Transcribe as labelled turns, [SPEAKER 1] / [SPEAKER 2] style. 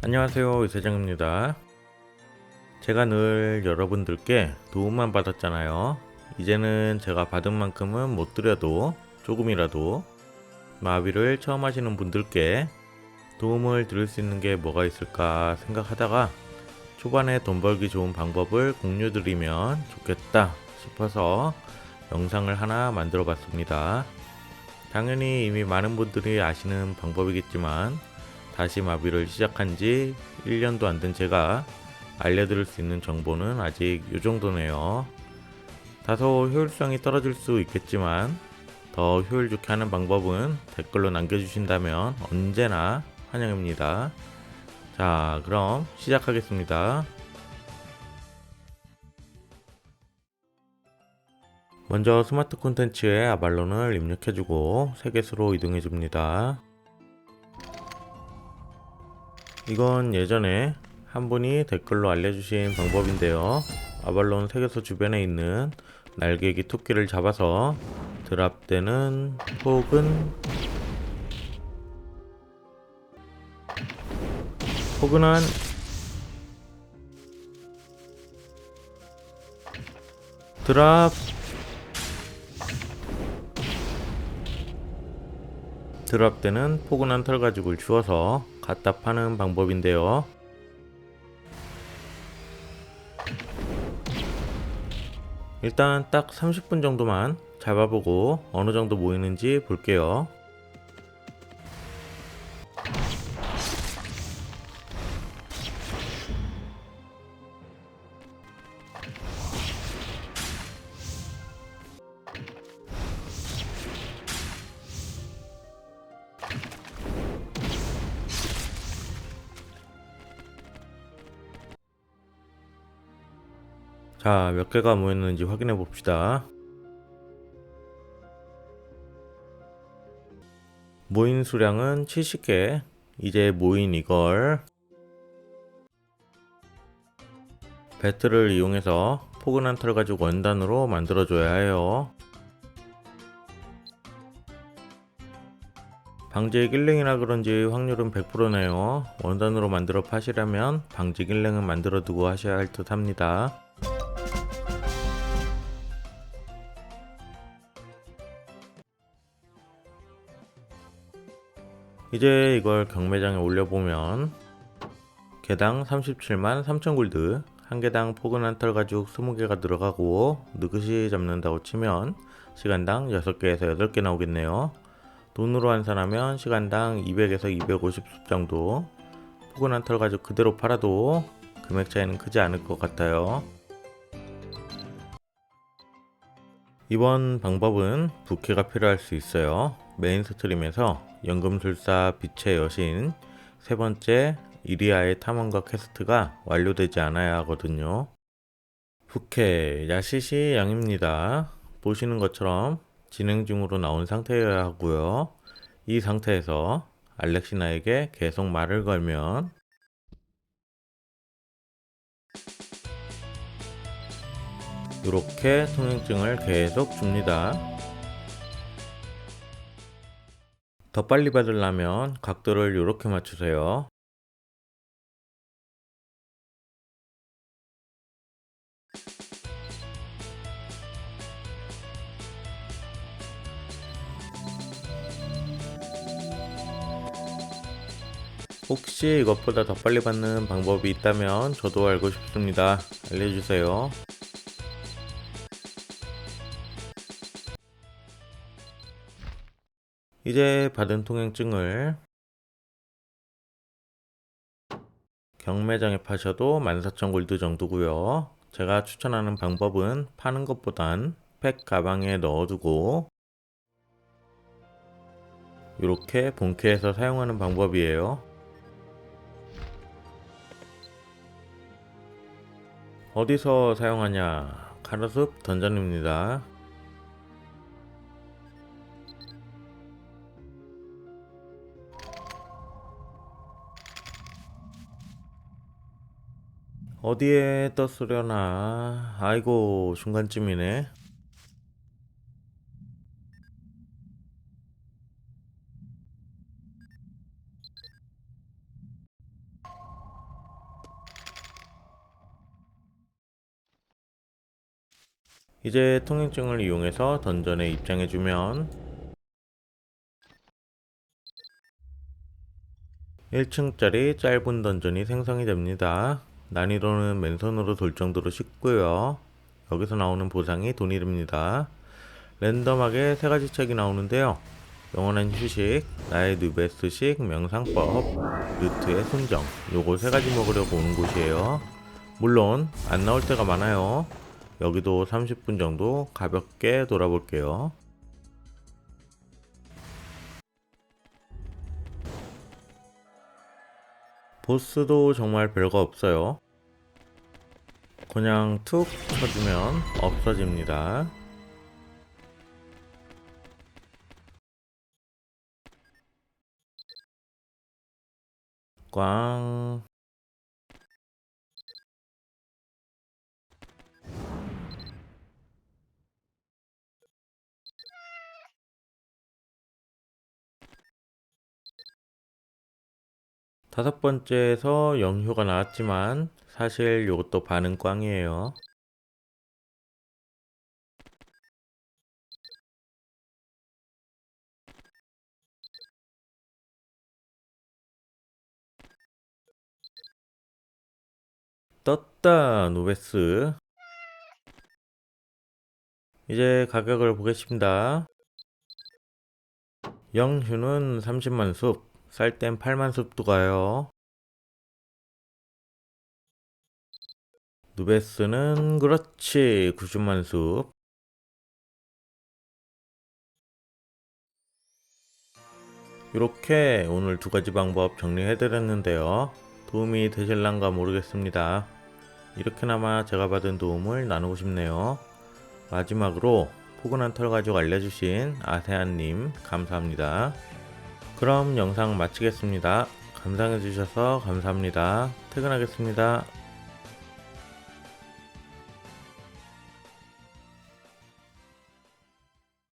[SPEAKER 1] 안녕하세요 이세정입니다. 제가 늘 여러분들께 도움만 받았잖아요. 이제는 제가 받은 만큼은 못 드려도 조금이라도 마비를 처음 하시는 분들께 도움을 드릴 수 있는 게 뭐가 있을까 생각하다가 초반에 돈 벌기 좋은 방법을 공유 드리면 좋겠다 싶어서 영상을 하나 만들어 봤습니다. 당연히 이미 많은 분들이 아시는 방법이겠지만 다시 마비를 시작한 지 1년도 안 된 제가 알려드릴 수 있는 정보는 아직 이 정도네요. 다소 효율성이 떨어질 수 있겠지만 더 효율 좋게 하는 방법은 댓글로 남겨주신다면 언제나 환영입니다. 자, 그럼 시작하겠습니다. 먼저 스마트 콘텐츠에 아발론을 입력해주고 세계수로 이동해줍니다. 이건 예전에 한 분이 댓글로 알려주신 방법인데요. 아발론 세계소 주변에 있는 날개기 토끼를 잡아서 드랍되는 혹은 포근한 드랍 드랍되는 포근한 털가죽을 주워서 파는 방법인데요. 일단 딱 30분 정도만 잡아보고 어느 정도 모이는지 볼게요. 자, 몇 개가 모였는지 확인해 봅시다. 모인 수량은 70개. 이제 모인 이걸 배트를 이용해서 포근한 털 가지고 원단으로 만들어줘야 해요. 방지 길랭이라 그런지 확률은 100%네요. 원단으로 만들어 파시려면 방지 길랭은 만들어 두고 하셔야 할 듯 합니다. 이제 이걸 경매장에 올려보면 개당 37만 3천 골드 한 개당 포근한 털 가죽 20개가 들어가고 느긋이 잡는다고 치면 시간당 6개에서 8개 나오겠네요. 돈으로 환산하면 시간당 200에서 250숲 정도 포근한 털 가죽 그대로 팔아도 금액 차이는 크지 않을 것 같아요 이번 방법은 부캐가 필요할 수 있어요 메인 스트림에서 연금술사 빛의 여신 세 번째 이리아의 탐험가 퀘스트가 완료되지 않아야 하거든요. 부캐 야시시 양입니다. 보시는 것처럼 진행 중으로 나온 상태여야 하고요. 이 상태에서 알렉시나에게 계속 말을 걸면 이렇게 통행증을 계속 줍니다. 더 빨리 받으려면 각도를 이렇게 맞추세요. 혹시 이것보다 더 빨리 받는 방법이 있다면 저도 알고 싶습니다. 알려주세요. 이제 받은 통행증을 경매장에 파셔도 14,000 골드 정도고요. 제가 추천하는 방법은 파는 것보단 팩 가방에 넣어두고 이렇게 본캐에서 사용하는 방법이에요. 어디서 사용하냐? 가로숲 던전입니다. 어디에 떴으려나 아이고 중간쯤이네 이제 통행증을 이용해서 던전에 입장해주면 1층짜리 짧은 던전이 생성이 됩니다. 난이도는 맨손으로 돌 정도로 쉽고요. 여기서 나오는 보상이 돈이됩니다. 랜덤하게 세 가지 책이 나오는데요. 영원한 휴식, 나의 누베스식 명상법, 루트의 순정, 요거 세 가지 먹으려고 오는 곳이에요. 물론 안 나올 때가 많아요. 여기도 30분 정도 가볍게 돌아볼게요. 보스도 정말 별거 없어요. 그냥 툭 쳐주면 없어집니다. 꽝. 다섯 번째에서 영효가 나왔지만 사실 요것도 반응 꽝이에요. 떴다 노베스 이제 가격을 보겠습니다. 영휴는 30만 숲, 쌀 땐 8만 숲도 가요. 누베스는 그렇지 90만 숲. 이렇게 오늘 두 가지 방법 정리해드렸는데요. 도움이 되실란가 모르겠습니다. 이렇게나마 제가 받은 도움을 나누고 싶네요. 마지막으로 포근한 털 가족 알려주신 아세안님 감사합니다. 그럼 영상 마치겠습니다. 감상해주셔서 감사합니다. 퇴근하겠습니다.